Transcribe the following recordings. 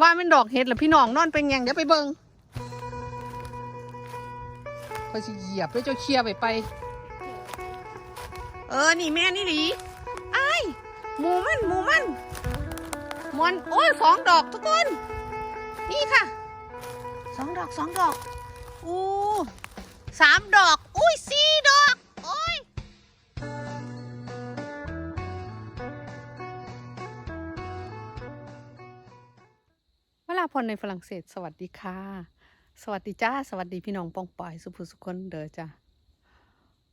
ว่าเป็นดอกเห็ดหรือพี่น้องนอนเป็นยังเดี๋ยวไปเบิงคอยสิเหยียบแล้วเจ้าเคลียร์ไปไป เออ นี่แม่นี่หลีไอ้หมูมันหมูมันมอนโอ้ยสองดอกทุกคน นี่ค่ะสองดอกสองดอกอู้สามดอก อุ้ยสี่ดอก ลาพรในฝรั่งเศส สวัสดีค่ะ สวัสดีจ้า สวัสดีพี่น้องปองปอยสุภุสุคนเด้อจ้า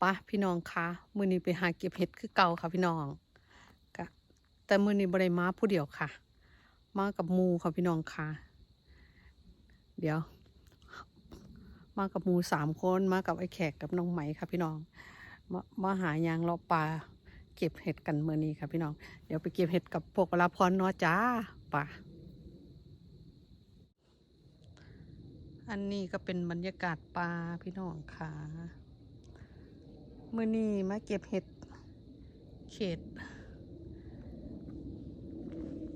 ปะพี่น้องคะมือนี้ไปหาเก็บเห็ดคือเก่าค่ะพี่น้องกะแต่มือนี้บริมาผู้เดียวค่ะ มากับมูค่ะพี่น้องค่ะ เดี๋ยว มากับมูสามคนมากับไอ้แขกกับน้องไหมค่ะพี่น้องมามาหายางเลาะปลาเก็บเห็ดกันเมื่อนี้ค่ะพี่น้อง เดี๋ยวไปเก็บเห็ดกับพวกเวลาพรเนาะจ้าป่ะ อันนี้ก็เป็นบรรยากาศป่าพี่น้องค่ะมื่อนี้มาเก็บเห็ดเขต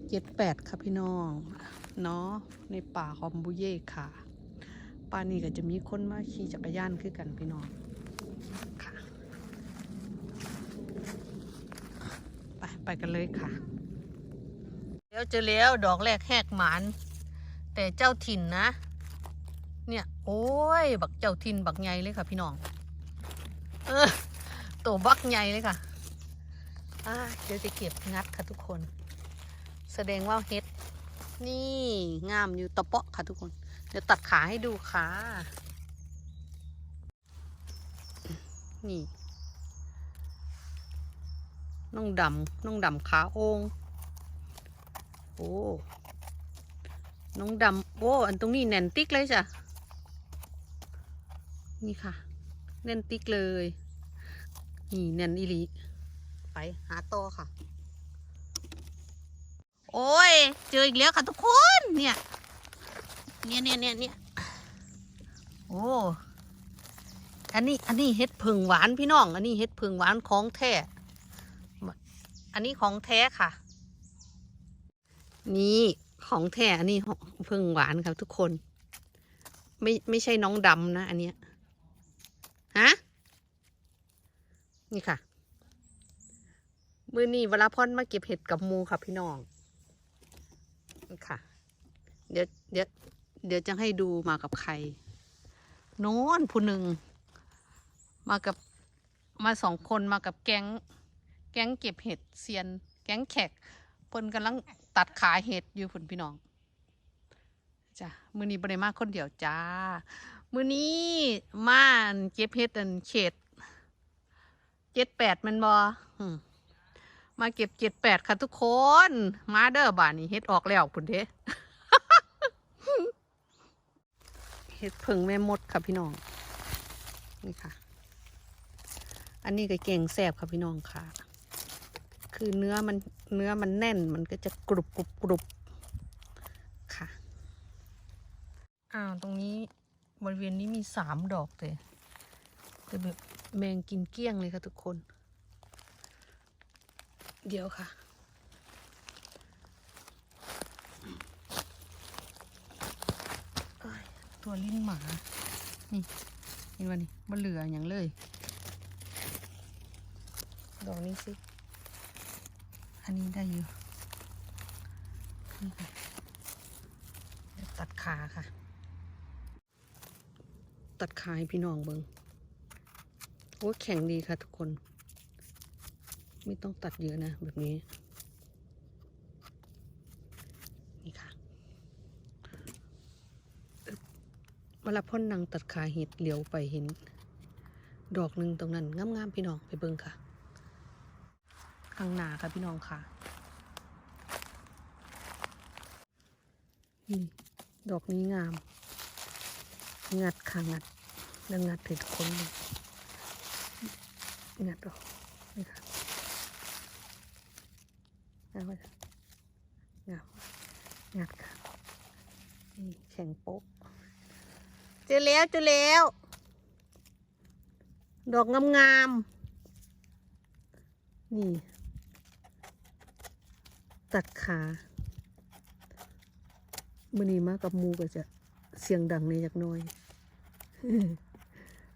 เจ็ดแปดค่ะพี่น้องเนาะในป่าคอมบุเย่ค่ะป่านี้ก็จะมีคนมาขี่จักรยานคือกันพี่น้องค่ะไปไปกันเลยค่ะเดี๋ยวเจะแล้วดอกแรกแหกหมาน แต่เจ้าถิ่นนะ เนี่ย โอ้ย บักเจ้าทินบักใหญ่เลยค่ะ พี่น้อง เออตัวบักใหญ่เลยค่ะอ่าเดี๋ยวจะเก็บงัดค่ะทุกคน แสดงว่าเฮ็ด นี่งามอยู่ตะเปาะค่ะทุกคน เดี๋ยวตัดขาให้ดูค่ะ นี่ น้องดำน้องดำขาโอง โอ้ น้องดำโอ้ อันตรงนี้แน่นติ๊กเลยจ้ะ นี่ค่ะแน่นติ๊กเลย นี่แน่นอีลีไปหาต่อค่ะ โอ้ย เจออีกแล้วค่ะทุกคน เนี่ย เนี่ยเนี่ยเนี่ยเนี่ยโอ้อันนี้อันนี้เห็ดผึ่งหวานพี่น้อง อันนี้เห็ดผึ่งหวานของแท้ อันนี้ของแท้ค่ะ นี่ของแท้อันนี้ผึ่งหวานครับทุกคน ไม่ไม่ใช่น้องดำนะอันเนี้ย ฮะ นี่ค่ะ มือนี้เวลาพ่อนมาเก็บเห็ดกับมูค่ะพี่น้อง นี่ค่ะ เดี๋ยวเดี๋ยวเดี๋ยวจะให้ดูมากับใคร โน้นผู้หนึ่ง มากับมาสองคนมากับแก๊ง แก๊งเก็บเห็ดเซียน แก๊งแขกเพิ่นกำลังตัดขาเห็ดอยู่ผุนพี่น้องจ้ะมือนี้บริมาคนเดียวจ้า มือนี้มานเก็บเห็ดอันเขตเจ็ดแปดมันบอมาเก็บเจ็ดแปดค่ะทุกคน มาเด้อบ้านนี้เห็ดออกแล้วพุ่นเด้เห็ดผึ่งแม่มดค่ะพี่น้อง นี่ค่ะ อันนี้ก็เก่งแสบค่ะพี่น้องค่ะ คือเนื้อมันเนื้อมันแน่นมันก็จะกรุบกรุบกรุบค่ะ อ้าวตรงนี้ บริเวณนี้มีสามดอกเลยแต่แบบแมงกินเกลี้ยงเลยค่ะทุกคน เดี๋ยวค่ะ ตัวลิ้นหมา นี่เห็นวันนี้มันเหลืออย่างเลย ดอกนี้สิ อันนี้ได้อยู่นี่ค่ะตัดขาค่ะ ตัดขาให้พี่น้องเบิงโอ้แข็งดีค่ะทุกคน ไม่ต้องตัดเยอะนะ แบบนี้ นี่ค่ะเวลาพ่นนางตัดขาเห็ดเหลียวไปเห็น ดอกหนึ่งตรงนั้นงามๆพี่น้องไปเบิงค่ะ ข้างหน้าค่ะพี่น้องค่ะนี่ดอกนี้งาม งัดค่ะงัดแล้วงัดผิดคนเลยงัดออกนี่ค่ะงัดไว้งัดงัดค่ะนี่แข็งโป๊กเจอแล้วเจอแล้ว ดอกงามๆนี่ ตัดขามื่อนี้มากับมูก็จะเสียงดังในจักน้อย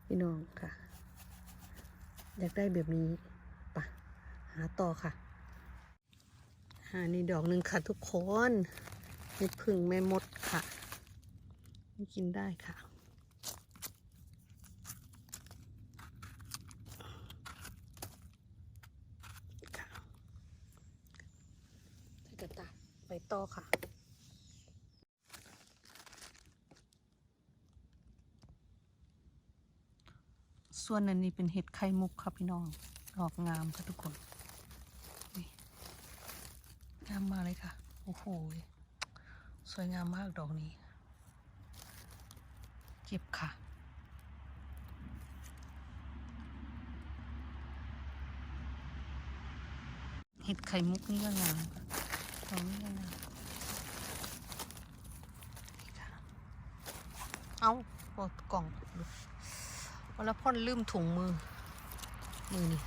พี่น้องค่ะ อยากได้แบบนี้ปะหาต่อค่ะ หาในดอกหนึ่งค่ะทุกคนเห็ดพึ่งแม่มดค่ะ กินได้ค่ะกระตาไปต่อค่ะ ส่วนอันนี้เป็นเห็ดไข่มุกค่ะพี่น้องดอกงามค่ะทุกคนงามมาเลยค่ะ โอ้โห สวยงามมากดอกนี้ เก็บค่ะ เห็ดไข่มุกนี่ก็งามดอกนี้ก็งามนี่ค่ะเอาโอ้กล่องดู วันละพ่นลืมถุงมือ มือนี่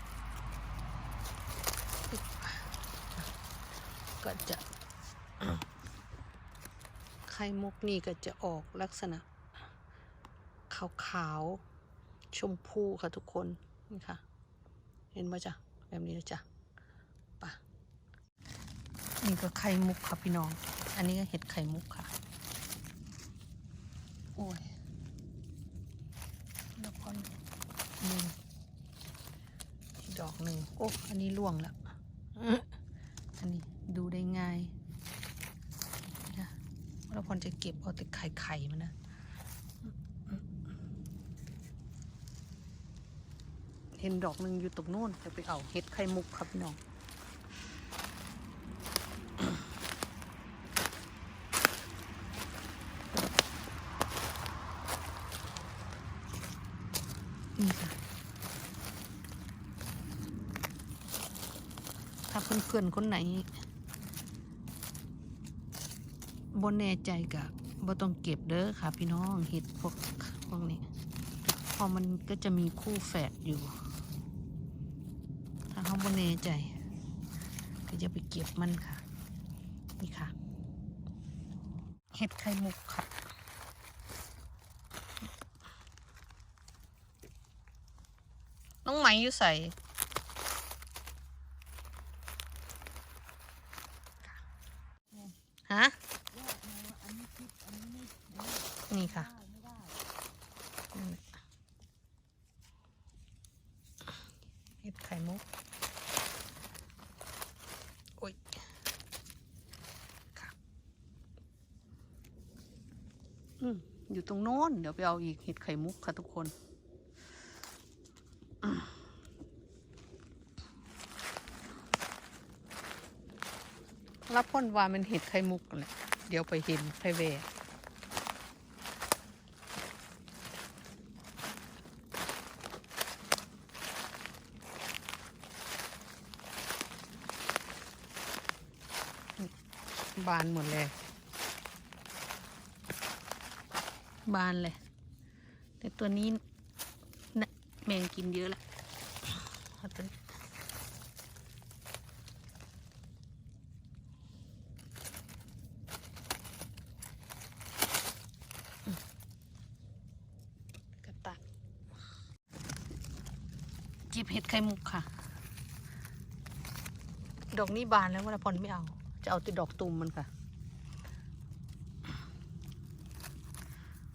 ก็จะไข่มุกนี่ก็จะออกลักษณะ ขาวๆชมพูค่ะทุกคน นี่ค่ะ เห็นไหมจ๊ะ แบบนี้นะจ๊ะปะนี่ก็ไข่มุกค่ะพี่น้อง อันนี้ก็เห็ดไข่มุกค่ะ โอ้ย แล้วก็หนึ่ง อีกดอกหนึ่งโอ้อันนี้ล่วงแล้วอันนี้ดูได้ง่ายนะแล้วพรจะเก็บเอาแต่ไข่ไข่มันนะเห็นดอกหนึ่งอยู่ตรงโน้นจะไปเอาเห็ดไข่มุกครับน้อง นี่ค่ะ ถ้าเพื่อนคนไหนบนแน่ใจกะบ่ต้องเก็บเด้อค่ะ พี่น้องเห็ดพวกพวกนี้พอมันก็จะมีคู่แฝดอยู่ ถ้าเขาบนแน่ใจ ก็จะไปเก็บมันค่ะ นี่ค่ะ เห็ดไข่มุกค่ะน้องไหมอยู่ใส่ ฮะ นี่ค่ะนั่นแหละเห็ดไข่มุก โอ้ย ค่ะ อืม อยู่ตรงโน้น เดี๋ยว ไปเอาอีกเห็ดไข่มุกค่ะทุกคนรับพ่นว่ามันเห็ดไข่มุกกันแหละเดี๋ยวไปเห็นไปแวบานหมดเลย บานเลย แต่ตัวนี้นะแมงกินเยอะแล้วเอาตัวนี้กระตักจีบเห็ดไข่มุกค่ะ ดอกนี้บานแล้ววราพรไม่เอา จะเอาต่ดอกตุ่มมันค่ะ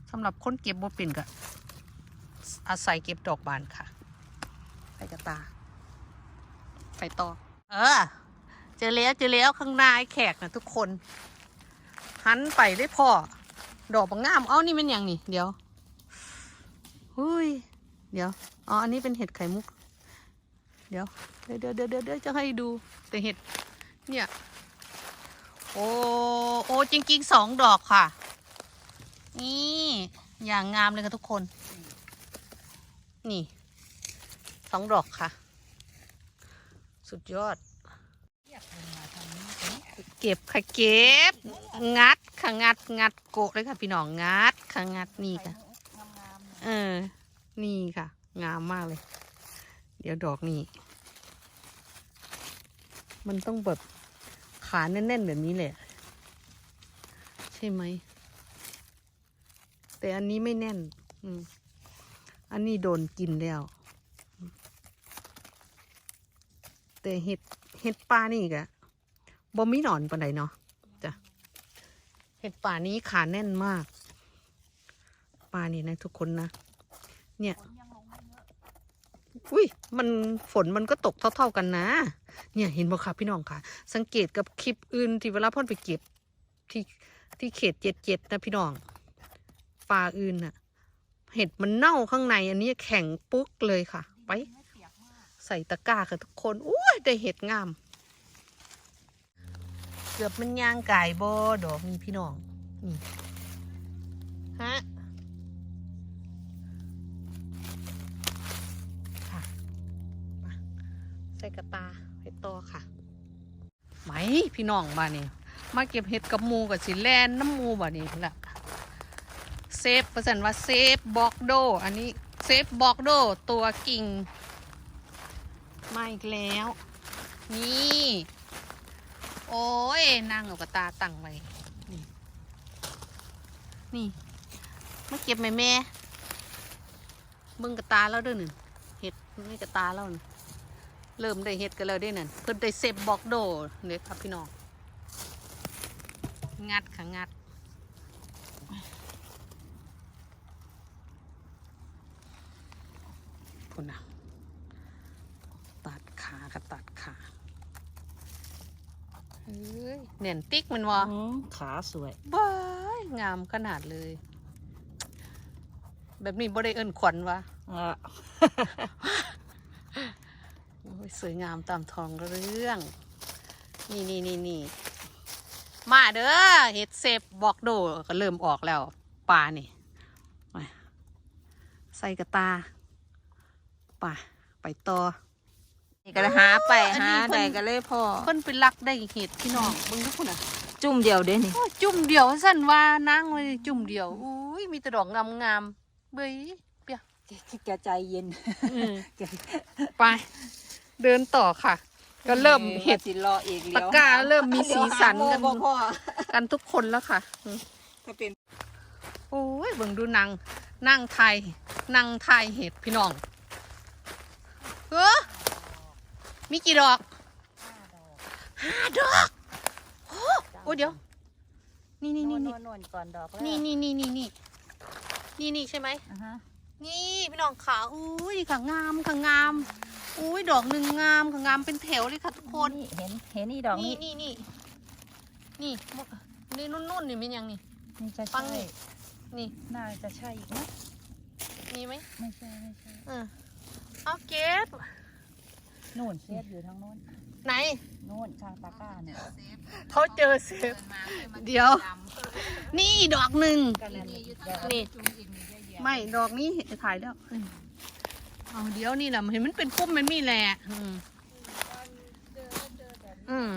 สำหรับคนเก็บบ่เป็นก็ อาศัยเก็บดอกบานค่ะ ไปกระตา ไปต่อ เออ เจอแล้วเจอแล้วข้างหน้าไอ้แขกนะทุกคน หันไปได้พ่อ ดอกบางงาม เอานี่เป็นอย่างนี่ เดี๋ยวหุยเดี๋ยว อ๋อ อันนี้เป็นเห็ดไข่มุกเดี๋ยวเดี๋ยว เดี๋ยวเดี๋ยวเดี๋ยวเดี๋ยวจะให้ดู แต่เห็ด เนี่ย โอ้ โอ้ จริงๆสองดอกค่ะ นี่ อย่างงามเลยค่ะทุกคน นี่สองดอกค่ะ สุดยอด เก็บค่ะเก็บ งัดค่ะงัดงัดโกะเลยค่ะ พี่น้องงัดค่ะงัดนี่ค่ะ เออ นี่ค่ะ งามมากเลย เดี๋ยวดอกนี้ มันต้องแบบขาแน่นๆแบบนี้เลยใช่ช่ไหม แต่อันนี้ไม่แน่น อืม อันนี้โดนกินแล้ว แต่เห็ดเห็ดป่านี่กะบ่มีหนอนปานใดเนาะจ้ะเห็ดป่านี้ขาแน่นมากป่านี่นะทุกคนนะเนี่ยอุ้ยมันฝนมันก็ตกเท่า ๆกันนะ เนี่ยเห็นบ่คะพี่น้องค่ะ สังเกตกับคลิปอื่นที่เวลาพ่อนไปเก็บที่ที่เขตเจ็ดเจ็ดนะพี่น้องปลาอื่นน่ะ เห็ดมันเน่าข้างใน อันนี้แข็งปุ๊กเลยค่ะ ไปใส่ตะกร้าค่ะทุกคนอุ้ยได้เห็ดงาม เกือบมันย่างไก่บอดอกนี่พี่น้องนี่ฮะค่ะใส่กระตาเห็ดโตอค่ะไหมพี่น้องบ้านนี้มาเก็บเห็ดกับมูกับสิแลนน้ำมูบ้านนี้แหละ เซฟประสันว่าเซฟบอกโด อันนี้เซฟบอกโดตัวกิ่ง มาอีกแล้ว นี่ โอ้ยนางเอากระตาตั้งไว้นี่นี่มาเก็บแม่แม่บิ่งกระตาแล้วเด้วยหนึ่งเห็ดนี่กระตาแล้วน่เริ่มได้เห็ดกันแล้วด้วยนั่นเพิ่นได้เซฟบอกโดเนี่ยครับพี่น้องงัดค่ะงัด พุ่นนะตัดขาค่ะตัดขาเฮ้ยเน่นติ๊กมันวะอืมขาสวยบ้ายงามขนาดเลย แบบนี้บ่ได้เอิ้นขวัญวะอะโอ้ยสวยงามตามทองเรื่อง นี่นี่นี่นี่มาเด้อเห็ดเซฟบอกโดก็เริ่มออกแล้วปลานี่มาใส่กระตาไป่าไปต่อนี่ก็เลยหาไปอันนี้หาเพิ่นได้ก็เลยพอเพิ่นไปลักได้เห็ดพี่น้องเบิ่งทุกคนอะจุ่มเดียวเด้นี่โอ้ยจุ่มเดียวสั่นว่านั่งเลยจุ่มเดียวอุ้ยมีแต่ดอกงามงามๆเบยเปียแกใจเย็นอืมไป เดินต่อค่ะ ก็เริ่มเห็ดสิรออีกตะกร้าเริ่มมีสีสันกันเดี๋ยวหาโมบ่พอกันทุกคนแล้วค่ะอืมถ้าเป็นโอ้ยเบิ่งดูนางนั่งไทยนั่งไทยเห็ดพี่น้อง เออมีกี่ดอกห้าดอกโอ้โอ้เดี๋ยว นี่นี่นี่นี่นวลๆก่อนดอกแรกนี่นี่นี่นี่นี่นี่นี่ใช่ไหมอ่าฮะนี่พี่น้องขาอุ้ยค่ะงามค่ะงามอุ้ยดอกหนึ่งงามค่ะงามเป็นแถวเลยค่ะทุกคนนี่เห็นเห็นนี่ดอกนี่นี้นี่นี่นี่มุนี่นุ่นๆนี่เป็นยังนี่นี่จะฟัใช่งนี่นี่น่าจะใช่อีกนะมีไหมไม่ใช่ไม่ใช่เออ เอาเก็บนู่นเสียดอยู่ทางโน้นไหน นู่นทางตะกร้าเนี่ยเขาเจอเซฟ เดี๋ยว นี่ดอกหนึ่งกันนั่นนี่นี่ ไม่ดอกนี้ถ่ายแล้วอืมเอาเดี๋ยวนี่แหละเห็นมันเป็นพุ่มมันมีแหละอืมอืม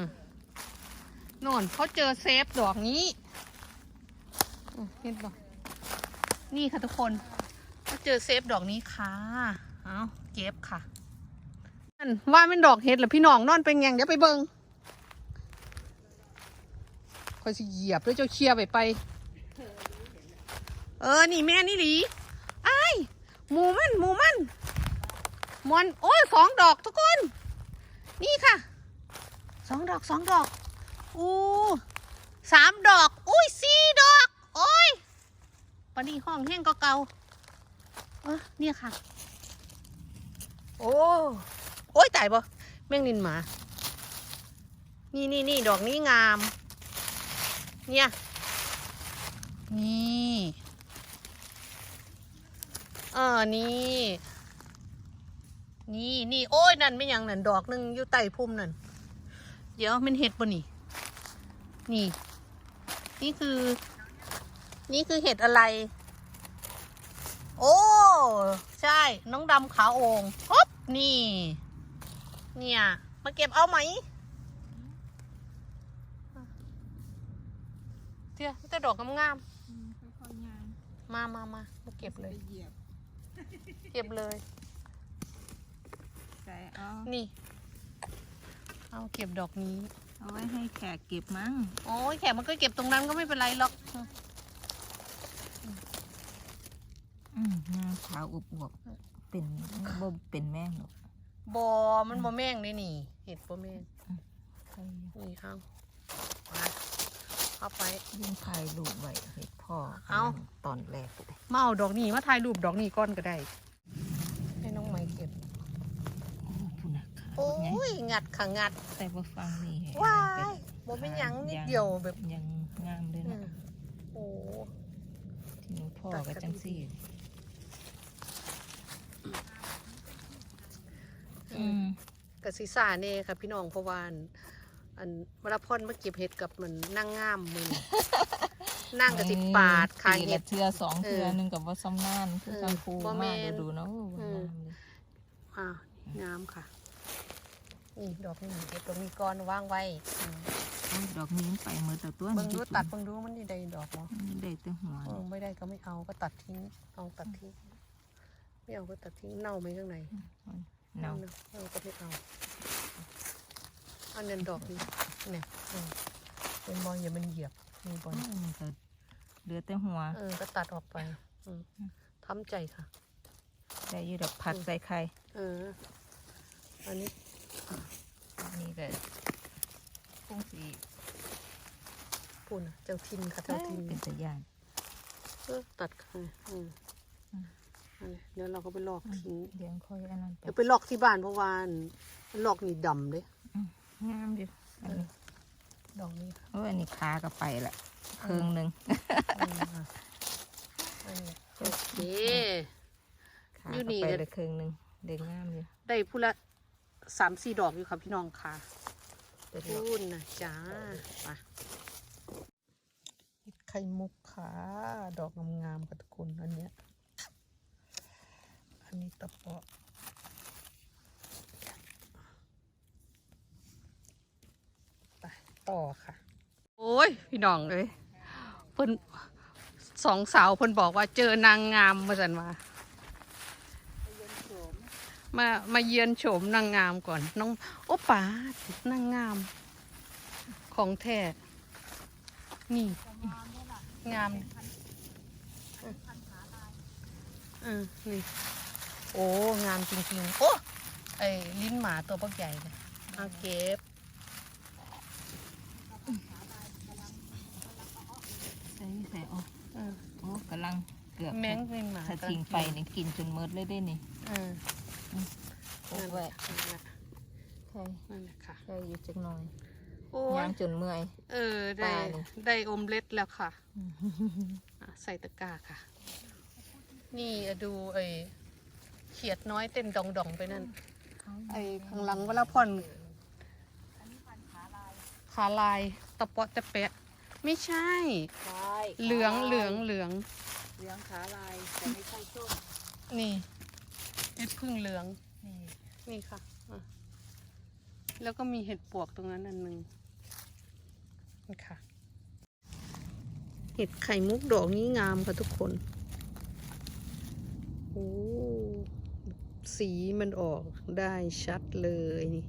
โน่นเขาเจอเซฟดอกนี้อืมเห็นปะนี่ค่ะทุกคนเขาเจอเซฟดอกนี้ค่ะ เอาเก็บค่ะนั่นว่าเป็นดอกเห็ดหรอพี่น้องนอนเป็นยังเดี๋ยวไปเบิงคอยสิเหยียบแล้วเจ้าเคลียร์ไปไป เออ นี่แม่นี่หลีไอ้ายหมูมันหมูมันมวนโอ้ยสองดอกทุกคน นี่ค่ะสองดอกสองดอกอู้สามดอก อุ้ยสี่ดอก โอ้ยปนี้ห้องแห้งก็เกาเออเนี่ยค่ะ โอ้ โอ้ยตายบ่แม่งนินหมา นี่นี่นี่ดอกนี้งาม เนี่ย นี่ เออ นี่ นี่นี่โอ้ย นั่นไม่ยังนั่นดอกหนึ่งอยู่ใต้พุ่มนั่น เดี๋ยวมันเห็ดปะนี่ นี่ นี่คือ นี่คือเห็ดอะไร โอ้ ใช่ น้องดำขาโองฮบนี่ เนี่ย มาเก็บเอาไหมเดี๋ยวแต่ดอกงามๆมามามามาเก็บเลยเก็บเลย ใส่เอานี่ เอาเก็บดอกนี้เอาเอาไว้ให้แขกเก็บมั้ง โอ้ยแขกมันก็เก็บตรงนั้นก็ไม่เป็นไรหรอก อืม งามขาวอวบๆเป็นบ่เป็นแม่งหรอกบอมันบอแม่งเลยนี่ เห็ดบอแม่งใช่นี่เอามาเข้าไปยิ่งถ่ายรูปไว้เห็ดพ่อเอาตอนแรกเลยมาเอาดอกนี้มาถ่ายรูปดอกนี้ก้อนก็ได้ ให้น้องไม้เก็บโอ้คุณนะค่ะโอ้ยงัดค่ะงัดแต่ว่าฟังนี่ว้ายบอเป็นหยังนิดเดียวแบบยังงามเลยอืนะมโอ้ที่หนูพ่อกับจังซี่ อืมกะสิซ่าเน่ค่ะพี่น้องเพราะว่าอันอันวรพรมาเก็บเห็ดกับมันนั่งงามมือนั่งกะสิปาดคางปีเห็ละดเทือสองเทือเออหนึงกับว่าซ้ำนานคือเออกังฟูบ่แม่มากนดูๆเนาะอืมงามเลยอ่างามค่ะนี่ดอกนี้เก็บดอกนี้ก้อนว่างไว้อืมโอ้ยดอกนี้มันไปเมื่อแต่ตัวเบิ่งดูนี่ตัดเบิ่งดูมันนี่ได้ดอกเนาะมันได้แต่หัวเออไม่ได้ก็ไม่เอาก็ตัดทิ้งเอาตัดทิ้งไม่เอาก็ตัดทิ้งเน่าไหมข้างใน เนาเอาก็ไม่เอาอันนั้นดอกนี้เนี่ยอืมเป็นบอลอย่ามันเหยียบนี่บอลมันก็เหลือแต่หัว เออ ก็ตัดออกไปอืมทำใจค่ะได้อยี่ดอกผัดใส่ไข่เออ อันนี้อันนี่ก็พุ่งสีปุ่นน่ะเจ้าทินค่ะเจ้าทินเป็นตัวอย่างเออตัดค่ะอืมอืมอันนี้ เดี๋ยวเราก็ไปลอกทิ้งเดี๋ยวค่อยอันนั้นไปเดี๋ยวไปลอกที่บ้านเพราะว่าอันลอกนี่ดำเลยงามดิอันนี้ดอกนี้ค่ะโอ้ยอันนี้ขาก็ไปละเครื่องหนึ่งอืมอะอันนี้โอเคขาอยู่ก็นี่ไปก็ละเครื่องหนึ่งเด็กงามอยู่ได้พูละสามสี่ดอกอยู่ค่ะพี่น้องค่ะเป็นดพูอกนนะจ้ามาเห็ดไข่มุกค่ะ ดอกงามๆค่ะทุกคนอันเนี้ย อันนี้ตะปาะไปต่อค่ะ โอ้ย พี่น้องเลยเพิ่นสองสาวเพิ่นบอกว่าเจอนางงามมาสันว่ามามาเยือนโฉมนางงามก่อน น้อง โอ้ป๋านางงาม ของแท้นี่ งามเออนี่ โอ้ งามจริงๆ โอ้ไอ้ลิ้นหมาตัวปักใหญ่เลยเอาเก็บใส่ใส่ออกเออโอ้กำลังเกือบแมงเป็นหมาถ้าทิ้งไปนี่กินจนหมดเลยได้นี่เออโอ้นั่นแหแหวละนั่นแหละใช่นั่นแหละค่ะใช่อยู่จักหน่อยโอ้ยายงจนเมื่อย เออ ได้ปลานี่ได้อมเล็ดแล้วค่ะอะ ใส่ตะกร้าค่ะ นี่ดูไอ้ เขียดน้อยเต้นดองดองๆไปนั่น ไอ้ข้างหลังเวลาผ่อนขาลายตะเปาะตะแปะ ไม่ใช่ ใช่เหลืองเหลืองเหลือง เหลืองขาลายแต่ไม่ใช่ส้มนี่เห็ดพึ่งเหลือง นี่นี่ค่ะอะ แล้วก็มีเห็ดปวกตรงนั้นอันหนึ่งนี่ค่ะ เห็ดไข่มุกดอกนี้งามค่ะทุกคน โอ้ สีมันออกได้ชัดเลยนี่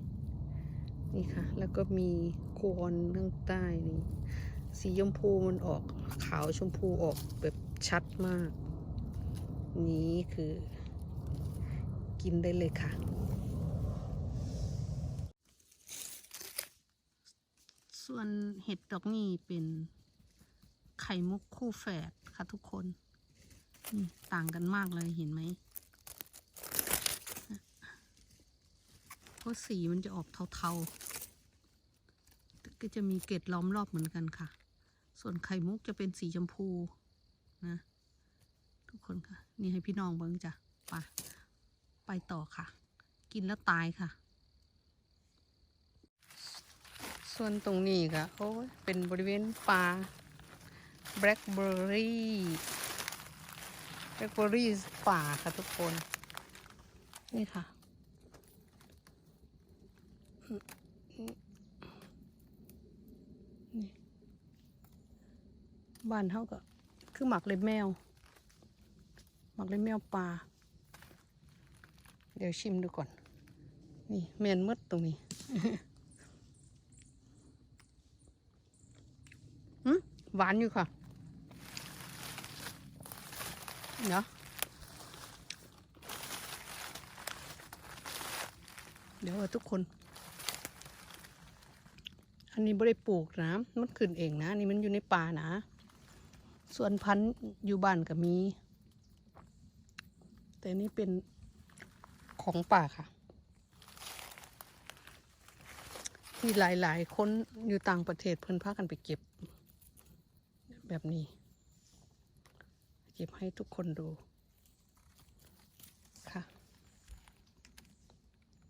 นี่ค่ะ แล้วก็มีโคนข้างใต้นี่ สีชมพูมันออกขาวชมพูออกแบบชัดมาก นี้คือ กินได้เลยค่ะ ส่วนเห็ดดอกนี้เป็นไข่มุกคู่แฝดค่ะทุกคน ต่างกันมากเลยเห็นไหมเพ ราะสีมันจะออกเทาๆ ก็จะมีเกล็ดล้อมรอบเหมือนกันค่ะ ส่วนไข่มุกจะเป็นสีชมพูนะ ทุกคนค่ะ นี่ให้พี่น้องเบิ้งจ้ะไปไปต่อค่ะ กินแล้วตายค่ะ ส่วนตรงนี้ก็โอ้ยเป็นบริเวณป่าแบล็คเบอร์รี่แบล็คเบอร์รี่ป่าค่ะทุกคน นี่ค่ะ บ้านเท่ากับคือหมักเล็บแมว หมักเล็บแมวปลา เดี๋ยวชิมดูก่อน นี่เมียนมืดตรงนี้หวานอยู่ค่ะเนาะเดี๋ยวทุกคน อันนี้ไม่ได้ปลูกนะ มันขึ้นเองนะนนี่มันอยู่ในป่านะ ส่วนพันธุ์อยู่บ้านก็มี แต่นี่เป็นของป่าค่ะ ที่หลายๆ คนอยู่ต่างประเทศเพิ่นพากันไปเก็บ แบบนี้ เก็บให้ทุกคนดูค่ะ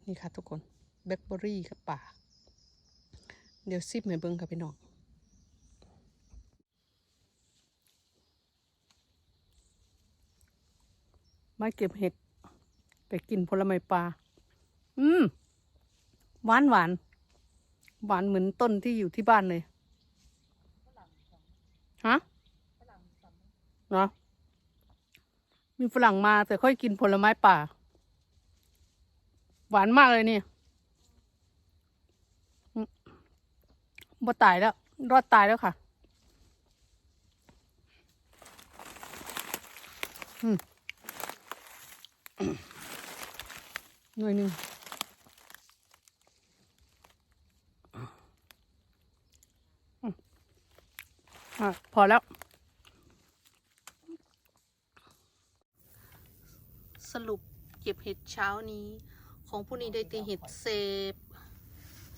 นี่ค่ะทุกคนแบล็คเบอรี่กับป่า เดี๋ยวซิบให้เบิ้งค่ะพี่น้อง มาเก็บเห็ดไปกินผลไม้ปลา อืม หวานหวาน หวานเหมือนต้นที่อยู่ที่บ้านเลย ฮะเนาะมีฝรั่งมาแต่ค่อยกินผลไม้ป่า หวานมากเลยนี่บ่ตายแล้ว รอดตายแล้วค่ะ อืม หน่วยหนึ่งอืมอะพอแล้ว สรุปเก็บเห็ดเช้านี้ ของผู้นี้ได้ตีเห็ดเซฟ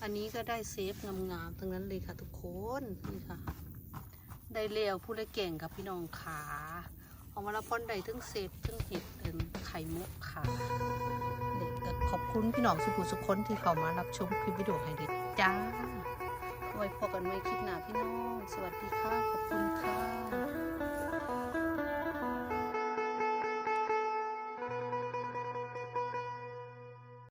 อันนี้ก็ได้เซฟงามๆทั้งนั้นเลยค่ะทุกคนนี่ค่ะ ได้เลี้ยวผู้ได้เก่งกับพี่น้องขาของมาละพอนได้ทั้งเซฟทั้งเห็ด ข่มุกค่ะเด็กขอบคุณพี่น้องสุขุสุขคนที่เข้ามารับชมคลิปวิดีโอให้เด็กจ้าไว้พบกันไม่คลิปหน้าพี่น้อง สวัสดีค่ะ ขอบคุณค่ะ